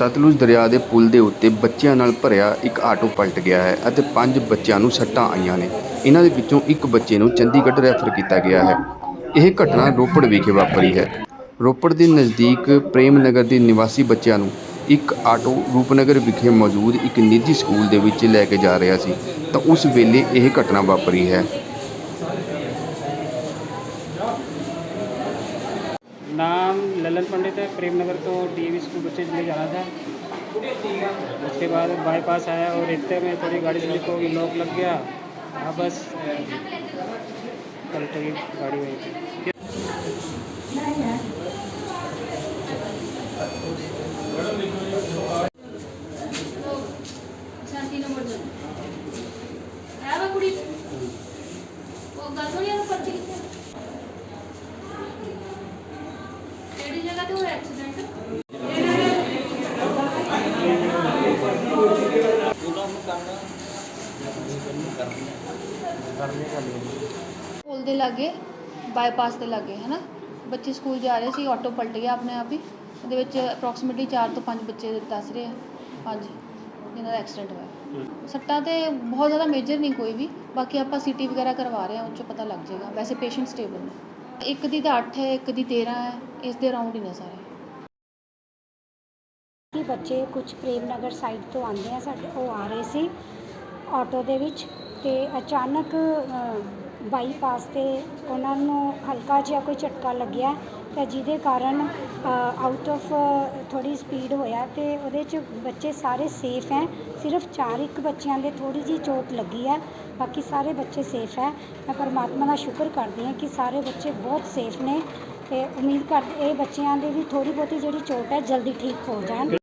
ਸਤਲੁਜ ਦਰਿਆ ਦੇ ਪੁਲ ਦੇ ਉੱਤੇ ਬੱਚਿਆਂ ਨਾਲ ਭਰਿਆ ਇੱਕ ਆਟੋ ਪਲਟ ਗਿਆ ਹੈ ਅਤੇ ਪੰਜ ਬੱਚਿਆਂ ਨੂੰ ਸੱਟਾਂ ਆਈਆਂ ਨੇ। ਇਹਨਾਂ ਦੇ ਵਿੱਚੋਂ ਇੱਕ ਬੱਚੇ ਨੂੰ ਚੰਡੀਗੜ੍ਹ ਰੈਫਰ ਕੀਤਾ ਗਿਆ ਹੈ। ਇਹ ਘਟਨਾ ਰੋਪੜ ਵਿਖੇ ਵਾਪਰੀ ਹੈ। ਰੋਪੜ ਦੇ ਨਜ਼ਦੀਕ ਪ੍ਰੇਮ ਨਗਰ ਦੇ ਨਿਵਾਸੀ ਬੱਚਿਆਂ ਨੂੰ ਇੱਕ ਆਟੋ ਰੂਪਨਗਰ ਵਿਖੇ ਮੌਜੂਦ ਇੱਕ ਨਿੱਜੀ ਸਕੂਲ ਦੇ ਵਿੱਚ ਲੈ ਕੇ ਜਾ ਰਿਹਾ ਸੀ। ਤਾਂ ਉਸ ਵੇਲੇ ਇਹ ਘਟਨਾ ਵਾਪਰੀ ਹੈ। नाम ललन पंडित है प्रेम नगर तो डी स्कूल बच्चे के जाना था। उसके बाद बाईपास आया और रिश्ते में थोड़ी गाड़ी स्लिप हो लॉक लग गया। हाँ बस, कल तो गाड़ी वही थी। कुड़ी? वो गल थोड़ी पर्ची ਕੁੜੀ ਉਹ ਗੱਲ ਸੁਣੀ ਉਹ ਪਰਚੀ ਕਿੱਥੇ ਆ? ਪੁਲ ਦੇ ਲਾਗੇ ਬਾਈਪਾਸ ਦੇ ਲਾਗੇ ਹੈ ਨਾ ਬੱਚੇ ਸਕੂਲ ਜਾ ਰਹੇ ਸੀ ਆਟੋ ਪਲਟ ਗਿਆ ਆਪਣੇ ਆਪ ਹੀ। ਉਹਦੇ ਵਿੱਚ ਅਪਰੋਕਸੀਮੇਟਲੀ 4 ਤੋਂ 5 ਬੱਚੇ ਦੱਸ ਰਹੇ ਆ। ਪੰਜ ਜਿਨ੍ਹਾਂ ਦਾ ਐਕਸੀਡੈਂਟ ਹੋਇਆ। ਸੱਟਾਂ ਤੇ ਬਹੁਤ ਜ਼ਿਆਦਾ ਮੇਜਰ ਨਹੀਂ ਕੋਈ ਵੀ। ਬਾਕੀ ਆਪਾਂ ਸੀਟੀ ਵਗੈਰਾ ਕਰਵਾ ਰਹੇ ਹਾਂ ਉਹ 'ਚੋਂ ਪਤਾ ਲੱਗ ਜਾਏਗਾ। ਵੈਸੇ ਪੇਸ਼ੈਂਟ ਸਟੇਬਲ ਨੇ। ਇੱਕ ਦੀ ਤਾਂ 8 ਹੈ ਇੱਕ ਦੀ 13 ਹੈ ਇਸ ਦੇ ਅਰਾਊਂਡ ਹੀ ਨੇ ਸਾਰੇ। ਕਿ ਬੱਚੇ ਕੁਝ ਪ੍ਰੇਮ ਨਗਰ ਸਾਈਡ ਤੋਂ ਆਉਂਦੇ ਆ ਸਾਡੇ ਉਹ ਆ ਰਹੇ ਸੀ ਆਟੋ ਦੇ ਵਿੱਚ ਤੇ ਅਚਾਨਕ ਅ, ਬਾਈਪਾਸ ਤੇ ਉਹਨਾਂ ਨੂੰ ਹਲਕਾ ਜਿਹਾ ਕੋਈ ਝਟਕਾ ਲੱਗਿਆ ਤਾਂ ਜਿਹਦੇ ਕਾਰਨ ਆਊਟ ਆਫ ਥੋੜ੍ਹੀ ਸਪੀਡ ਹੋਇਆ ਅਤੇ ਉਹਦੇ ਚ ਬੱਚੇ ਸਾਰੇ ਸੇਫ ਹੈ। ਸਿਰਫ ਚਾਰ ਇੱਕ ਬੱਚਿਆਂ ਦੇ ਥੋੜ੍ਹੀ ਜਿਹੀ ਚੋਟ ਲੱਗੀ ਹੈ, ਬਾਕੀ ਸਾਰੇ ਬੱਚੇ ਸੇਫ ਹੈ। ਮੈਂ ਪਰਮਾਤਮਾ ਦਾ ਸ਼ੁਕਰ ਕਰਦੀ ਹਾਂ ਕਿ ਸਾਰੇ ਬੱਚੇ ਬਹੁਤ ਸੇਫ ਨੇ ਅਤੇ ਉਮੀਦ ਕਰਦੇ ਇਹ ਬੱਚਿਆਂ ਦੇ ਵੀ ਥੋੜ੍ਹੀ ਬਹੁਤੀ ਜਿਹੜੀ ਚੋਟ ਹੈ, ਜਲਦੀ ਠੀਕ ਹੋ ਜਾਣ।